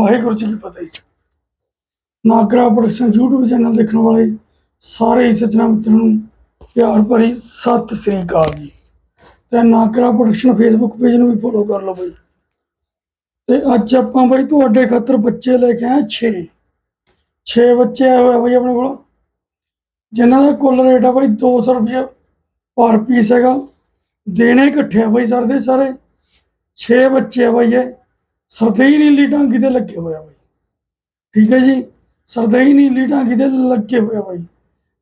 ਵਾਹਿਗੁਰੂ ਜੀ ਕੀ ਫਤਿਹ Nagra production YouTube channel ਦੇਖਣ ਵਾਲੇ ਸਾਰੇ ਸੱਜਣਾ ਮਿੱਤਰਾਂ ਨੂੰ ਪਿਆਰ ਭਰੀ ਸਤਿ ਸ੍ਰੀ ਅਕਾਲ ਜੀ। ਤੇ ਨਾਗਰਾ ਪ੍ਰੋਡਕਸ਼ਨ ਫੇਸਬੁੱਕ ਪੇਜ ਨੂੰ ਵੀ ਫੋਲੋ ਕਰ ਲਓ ਬਈ। ਤੇ ਅੱਜ ਆਪਾਂ ਬਈ ਤੁਹਾਡੇ ਖਾਤਰ ਬੱਚੇ ਲੈ ਕੇ ਆਏ 6 6 ਬੱਚੇ ਆਏ ਹੋਏ ਬਈ ਆਪਣੇ ਕੋਲ। ਜਿਨ੍ਹਾਂ ਦਾ ਕੁੱਲ ਰੇਟ ਆ ਬਈ 200 ਰੁਪਏ ਪਰ ਪੀਸ ਹੈਗਾ। ਦੇਣੇ ਇਕੱਠੇ ਆ ਬਈ ਸਰ ਦੇ ਸਾਰੇ। 6 ਬੱਚੇ ਆ ਬਈ ਇਹ। ਸਰਦਈ ਨੀਲੀ ਟਾਂਗੀ ਤੇ ਲੱਗੇ ਹੋਇਆ ਬਈ। ਠੀਕ ਹੈ ਜੀ? ਸਰਦਈ ਨੀਲੀ ਟਾਂਗੀ ਤੇ ਲੱਗੇ ਹੋਇਆ ਬਈ।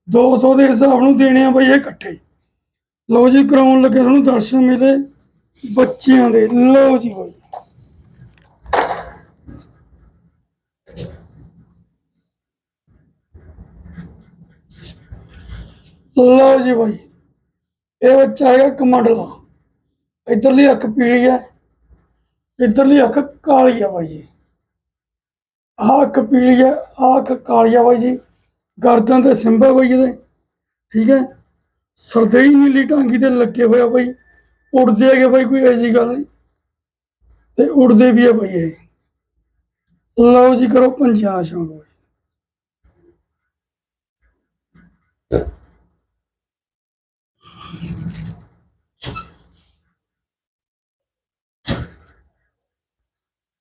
200 ਦੇ ਹਿਸਾਬ ਨੂੰ ਦੇਣੇ ਆ ਬਈ ਇਹ ਇਕੱਠੇ। ਲਓ ਜੀ, ਕਰਾਉਣ ਲੱਗੇ ਤੁਹਾਨੂੰ ਦਰਸ਼ਨ ਮਿਲੇ ਬੱਚਿਆਂ ਦੇ। ਲਓ ਜੀ ਬਈ। ਲਓ ਜੀ ਬਈ। ਇਹ ਬੱਚਾ ਹੈਗਾ ਕਮੰਡਲਾ। ਇਧਰਲੀ ਅੱਖ ਪੀਲੀ ਹੈ। ਇਧਰਲੀ ਅੱਖ ਕਾਲੀ ਆ ਬਾਈ ਜੀ। ਆਹ ਅੱਖ ਪੀਲੀ ਹੈ ਆਹ ਅੱਖ ਕਾਲੀ ਆ ਬਾਈ ਜੀ। ਗਰਦਨ ਤੇ ਸਿੰਬਾ ਬਾਈ ਇਹਦੇ। ਠੀਕ ਹੈ? ਸਰਦਈ ਨੀਲੀ ਟਾਂਗੀ ਤੇ ਲੱਗੇ ਹੋਇਆ ਬਾਈ। ਉੜਦੇ ਹੈਗੇ ਬਾਈ ਕੋਈ ਐਸੀ ਗੱਲ ਨਹੀਂ। ਤੇ ਉੜਦੇ ਵੀ ਆ ਬਾਈ ਇਹ। ਲਓ ਜੀ ਕਰੋ ਪੰਜਾਹ ਸ਼ੌਂਕ ਬਾਈ।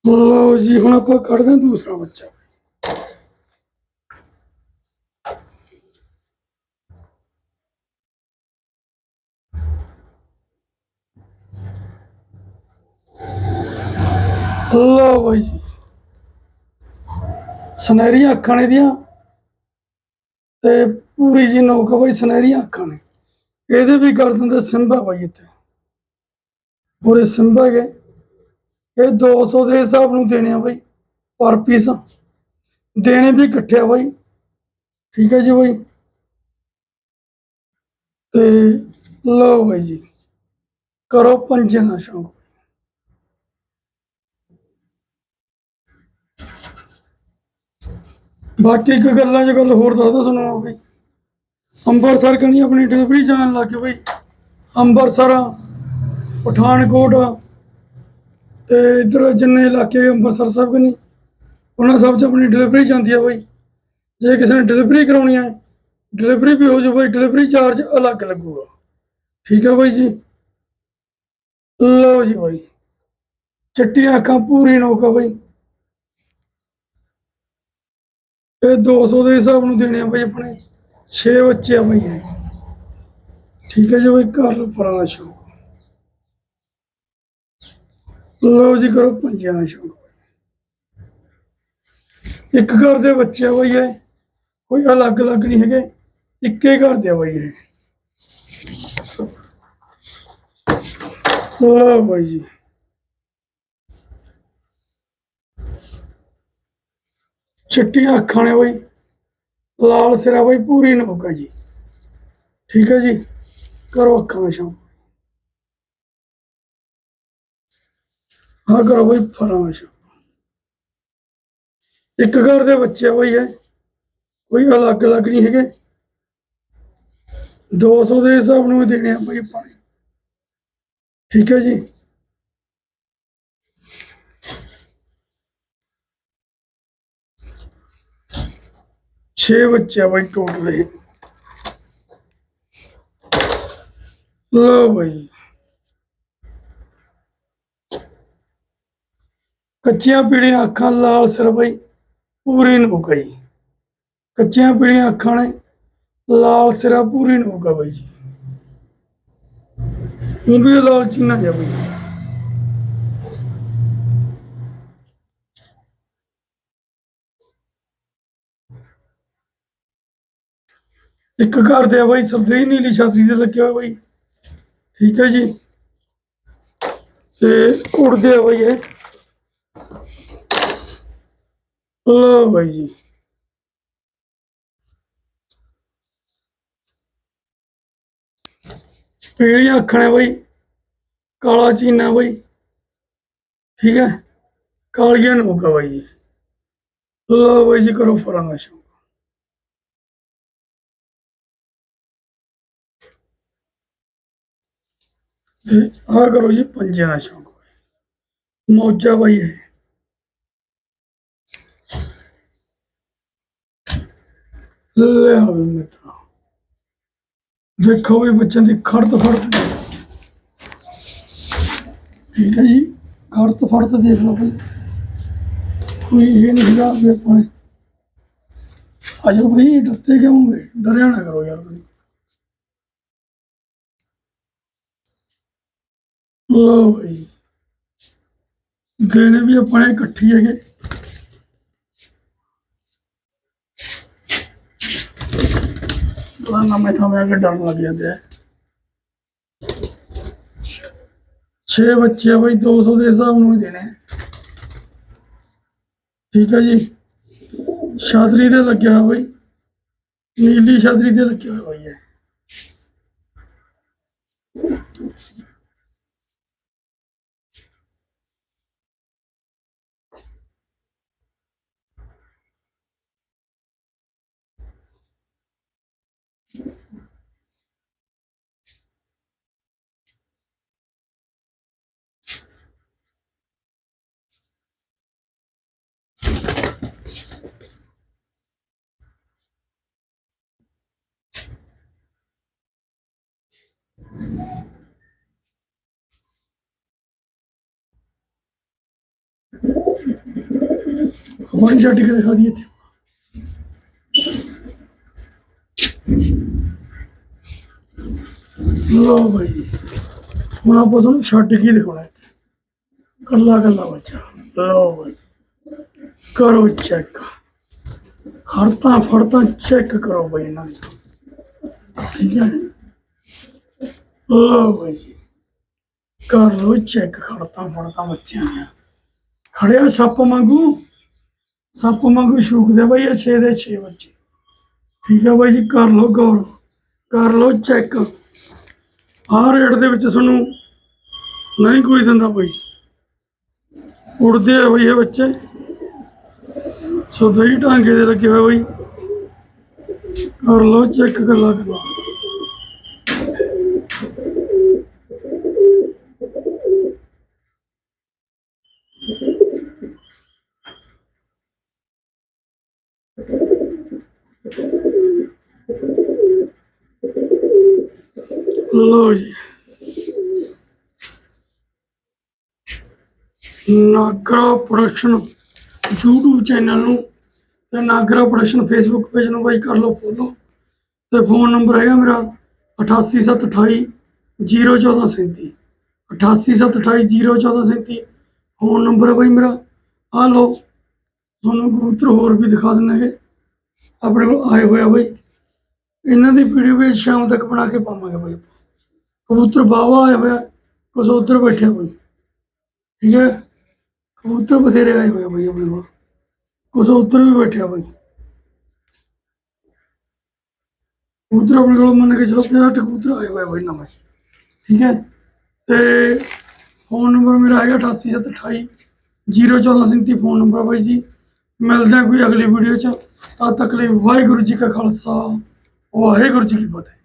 ਲਓ ਜੀ, ਹੁਣ ਆਪਾਂ ਕੱਢਦੇ ਹਾਂ ਦੂਸਰਾ ਬੱਚਾ। ਲਓ ਬਾਈ ਜੀ। ਸੁਨਹਿਰੀਆਂ ਅੱਖਾਂ ਨੇ ਦੀਆਂ ਤੇ ਪੂਰੀ ਜੀ ਨੋਕ ਬਾਈ ਸੁਨਹਿਰੀਆਂ ਅੱਖਾਂ ਨੇ। ਇਹਦੇ ਵੀ ਗਰਦਨ ਦੇ ਸਿੰਬਾ ਬਾਈ ਇੱਥੇ। ਪੂਰੇ ਸਿੰਭਾ ਗਏ ਇਹ 200 ਦੇ ਹਿਸਾਬ ਨੂੰ ਦੇਣੇ ਆ ਬਾਈ, ਪਰ ਪੀਸ ਦੇਣੇ ਵੀ ਇਕੱਠੇ ਆ ਬਾਈ। ਠੀਕ ਹੈ ਜੀ ਬਾਈ। ਤੇ ਲਓ ਬਾਈ ਜੀ, ਕਰੋ ਪੰਜੇ ਦਾ ਸ਼ੌਂਕ। ਬਾਕੀ ਇੱਕ ਗੱਲਾਂ ਜੇ ਗੱਲ ਹੋਰ ਦੱਸਦਾ ਤੁਹਾਨੂੰ ਬਈ। ਅੰਮ੍ਰਿਤਸਰ ਕਣੀ ਆਪਣੀ ਡਿਲੀਵਰੀ ਜਾਣ ਲੱਗ ਗਈ ਬਈ। ਅੰਮ੍ਰਿਤਸਰ ਪਠਾਨਕੋਟ ਤੇ ਇਧਰ ਜਿੰਨੇ ਇਲਾਕੇ ਅੰਮ੍ਰਿਤਸਰ ਸਾਹਿਬ ਕਨੀ ਉਹਨਾਂ ਸਭ ਚ ਆਪਣੀ ਡਿਲੀਵਰੀ ਜਾਂਦੀ ਹੈ ਬਾਈ। ਜੇ ਕਿਸੇ ਨੇ ਡਿਲੀਵਰੀ ਕਰਾਉਣੀ ਹੈ ਡਿਲੀਵਰੀ ਵੀ ਹੋ ਜਾਊ ਬਈ ਡਿਲੀਵਰੀ ਚਾਰਜ ਅਲੱਗ ਲੱਗੂਗਾ। ਠੀਕ ਹੈ ਬਾਈ ਜੀ? ਲਓ ਜੀ ਬਾਈ। ਚਿੱਟੀਆਂ ਅੱਖਾਂ ਪੂਰੀ ਨੋਕਾ ਬਾਈ। ਇਹ 200 ਦੇ ਹਿਸਾਬ ਨੂੰ ਦੇਣੇ ਆ ਬਾਈ ਆਪਣੇ। 6 ਬੱਚੇ ਆ ਬਾਈ ਠੀਕ ਹੈ ਜੀ ਬਾਈ ਕਰ ਲਓ ਪਰਾਂ ਦਾ ਸ਼ੌਕ ਲਓ ਜੀ ਕਰੋ ਪੰਜਾਂ ਸ਼ੌਕ। ਇੱਕ ਘਰ ਦੇ ਬੱਚੇ ਆ ਬਾਈ ਕੋਈ ਅਲੱਗ ਅਲੱਗ ਨਹੀਂ ਹੈਗੇ, ਇੱਕੇ ਘਰ ਦੇ ਆ ਬਾਈ ਇਹ। ਬਾਈ ਜੀ। ਚਿੱਟੀਆਂ ਅੱਖਾਂ ਨੇ ਬਾਈ, ਲਾਲ ਸਿਰਾ ਬਾਈ, ਪੂਰੀ ਨੋਕ ਹੈ ਜੀ। ਠੀਕ ਹੈ ਜੀ? ਕਰੋ ਅੱਖਾਂ ਦਾ ਸ਼ੌਕ। ਹਾਂ, ਕਰੋ ਬਾਈ ਫਰਾਂ ਇੱਕ ਘਰ ਦੇ ਬੱਚੇ ਆ ਬਾਈ ਇਹ। ਕੋਈ ਅਲੱਗ ਅਲੱਗ ਨਹੀਂ ਹੈਗੇ। 200 ਦੇ ਹਿਸਾਬ ਨੂੰ ਹੀ ਦੇਣੇ ਆ ਬਾਈ ਆਪਾਂ ਠੀਕ ਹੈ ਜੀ। ਛੇ ਬੱਚੇ ਆ ਬਾਈ ਟੋਟਲ ਇਹ। ਲਓ ਬਾਈ। ਕੱਚੀਆਂ ਪੀੜੀਆਂ ਅੱਖਾਂ ਲਾਲ ਸਿਰ ਬਾਈ, ਪੂਰੀ ਨੋਕ ਹੈ ਜੀ ਕੱਚੀਆਂ ਪੀੜੀਆਂ ਅੱਖਾਂ ਨੇ ਲਾਲ ਸਿਰਾ ਪੂਰੀ ਨੋਕ ਆ ਬਾਈ ਜੀ। ਉਹ ਵੀ ਲਾਲ ਚੀਨਾ ਜਾ ਬਾਈ। ਇੱਕ ਘਰ ਦੇ ਆ ਬਾਈ ਸਭੇ ਨੀਲੀ ਛਾਤਰੀ ਤੇ ਲੱਗਿਆ ਹੋਇਆ ਬਾਈ। ਠੀਕ ਹੈ ਜੀ। ਤੇ ਉੜਦੇ ਆ ਬਾਈ ਇਹ। ਲਓ ਬਾਈ ਜੀ। ਪੀਲੀਆਂ ਅੱਖਾਂ ਨੇ ਬਾਈ। ਕਾਲਾ ਚੀਨਾ ਬਾਈ। ਠੀਕ ਹੈ? ਕਾਲੀਆਂ ਨੋਕਾ ਬਾਈ ਜੀ। ਲਓ ਬਾਈ ਜੀ ਕਰੋ ਫਰਾਂ ਦਾ ਸ਼ੌਕ। ਤੇ ਆਹ ਕਰੋ ਜੀ ਪੰਜਾਂ ਦਾ ਸ਼ੌਕ। ਮੌਜਾ ਬਾਈ ਹੈ ਲਿਆ ਵੀ ਮਿੱਤਰਾ। ਦੇਖੋ ਵੀ ਬੱਚਿਆਂ ਦੀ ਖੜਤ ਫੜਤ ਠੀਕ ਹੈ ਜੀ, ਖੜਤ ਫੜਤ ਦੇਖ ਲਓ ਬਈ। ਕੋਈ ਇਹ ਨਹੀਂ ਹੈਗਾ ਵੀ ਆਪਣੇ ਆਜੋ ਬਈ, ਡਰਦੇ ਕਿਉਂ ਹੋਗੇ ਡਰਿਆ ਨਾ ਕਰੋ ਯਾਰ ਤੁਸੀਂ। ਲੋ ਬਈ। ਦੇਣੇ ਵੀ ਆਪਣੇ ਇਕੱਠੀ ਹੈਗੇ। ਥੋੜਾ ਨਵੇਂ ਥਾਵੇਂ ਆ ਕੇ ਡਰਨ ਲੱਗ ਜਾਂਦੇ ਆ ਛੇ ਬੱਚੇ ਆ ਬਈ 200 ਦੇ ਹਿਸਾਬ ਨੂੰ ਹੀ ਦੇਣੇ। ਆ। ਠੀਕ ਹੈ ਜੀ। ਛਾਤਰੀ ਤੇ ਲੱਗਿਆ ਹੋਇਆ ਬਈ। ਨੀਲੀ ਛਾਤਰੀ ਤੇ ਲੱਗਿਆ ਹੋਇਆ ਬਈ ਇਹ ਹਮਾਰੀ ਛੱਡ ਕੇ ਦਿਖਾ ਦਈਏ ਇੱਥੇ ਲੋ ਭਾਈ ਹੁਣ ਆਪਾਂ ਤੁਹਾਨੂੰ ਛੱਡ ਕੇ ਦਿਖਾਉਣਾ ਹੈ ਕੱਲਾ ਕੱਲਾ ਬੱਚਾ ਲੋ ਭਾਈ ਕਰੋ ਚੈੱਕ ਖੜਤਾ ਫੜਤਾ ਚੈੱਕ ਕਰੋ ਭਾਈ ਇਹਨਾਂ ਦੀ ਠੀਕ ਹੈ ਲੋ ਭਾਈ ਕਰ ਲੋ ਚੈੱਕ ਖੜਤਾ ਫੜਤਾ ਬੱਚਿਆਂ ਨੇ ਖੜਿਆ ਸੱਪ ਵਾਂਗੂ ਸੱਪ ਵਾਂਗੂ ਸ਼ੂਕਦੇ ਬਾਈ ਇਹ 6 ਦੇ 6 ਬੱਚੇ ਠੀਕ ਹੈ ਬਾਈ ਜੀ, ਕਰ ਲੋ ਗੌਰ, ਕਰ ਲੋ ਚੈੱਕ। ਆਹ ਰੇਟ ਦੇ ਵਿੱਚ ਤੁਹਾਨੂੰ ਨਹੀਂ ਕੋਈ ਦਿੰਦਾ ਬਈ। ਉੜਦੇ ਆ ਬਈ ਇਹ ਬੱਚੇ। ਸੋ ਦਹੀਂ ਟਾਂਗੇ ਦੇ ਲੱਗੇ ਹੋਏ ਬਈ। ਕਰ ਲੋ ਚੈੱਕ ਗੱਲਾਂ ਗੱਲਾਂ ਲੋ ਜੀ ਨਾਗਰਾ ਪ੍ਰੋਡਕਸ਼ਨ YouTube ਚੈਨਲ ਨੂੰ ਤੇ ਨਾਗਰਾ ਪ੍ਰੋਡਕਸ਼ਨ Facebook ਪੇਜ ਨੂੰ ਬਾਈ ਕਰ ਲਓ ਫੋਲੋ ਤੇ ਫੋਨ ਨੰਬਰ ਹੈਗਾ ਮੇਰਾ 8878 01437 8878 ਫੋਨ ਨੰਬਰ ਹੈ ਬਾਈ ਮੇਰਾ ਆ ਲਓ ਤੁਹਾਨੂੰ ਕਬੂਤਰ ਹੋਰ ਵੀ ਦਿਖਾ ਦਿੰਨਾਂਗੇ ਆਪਣੇ ਕੋਲ ਆਏ ਹੋਇਆ ਬਾਈ ਇਹਨਾਂ ਦੀ ਵੀਡੀਓ ਵੀ ਸ਼ਾਮ ਤੱਕ ਬਣਾ ਕੇ ਪਾਵਾਂਗੇ ਬਾਈ ਆਪਾਂ। ਕਬੂਤਰ ਬਾਵਾ ਆਇਆ ਹੋਇਆ ਕੁਛ ਉੱਧਰ ਬੈਠਿਆ ਬਾਈ ਠੀਕ ਹੈ? ਕਬੂਤਰ ਬਥੇਰੇ ਆਏ ਹੋਏ ਆ ਬਾਈ ਆਪਣੇ ਕੋਲ। ਕੁਛ ਉੱਧਰ ਵੀ ਬੈਠਿਆ ਬਾਈ। ਕਬੂਤਰ ਆਪਣੇ ਕੋਲ ਮੰਨ ਕੇ ਚਲੋ 50 ਕਬੂਤਰ ਆਏ ਹੋਏ ਆ ਬਾਈ ਨਵੇਂ। ਠੀਕ ਹੈ? ਤੇ ਫੋਨ ਨੰਬਰ ਮੇਰਾ ਹੈਗਾ 8828 01437 ਫੋਨ ਨੰਬਰ ਬਾਈ ਜੀ। ਮਿਲਦੇ ਹਾਂ ਕੋਈ ਅਗਲੀ ਵੀਡੀਓ ਚ। ਤਦ ਤੱਕ ਲਈ ਵਾਹਿਗੁਰੂ ਜੀ ਕਾ ਖਾਲਸਾ, ਵਾਹਿਗੁਰੂ ਜੀ ਕੀ ਫਤਿਹ।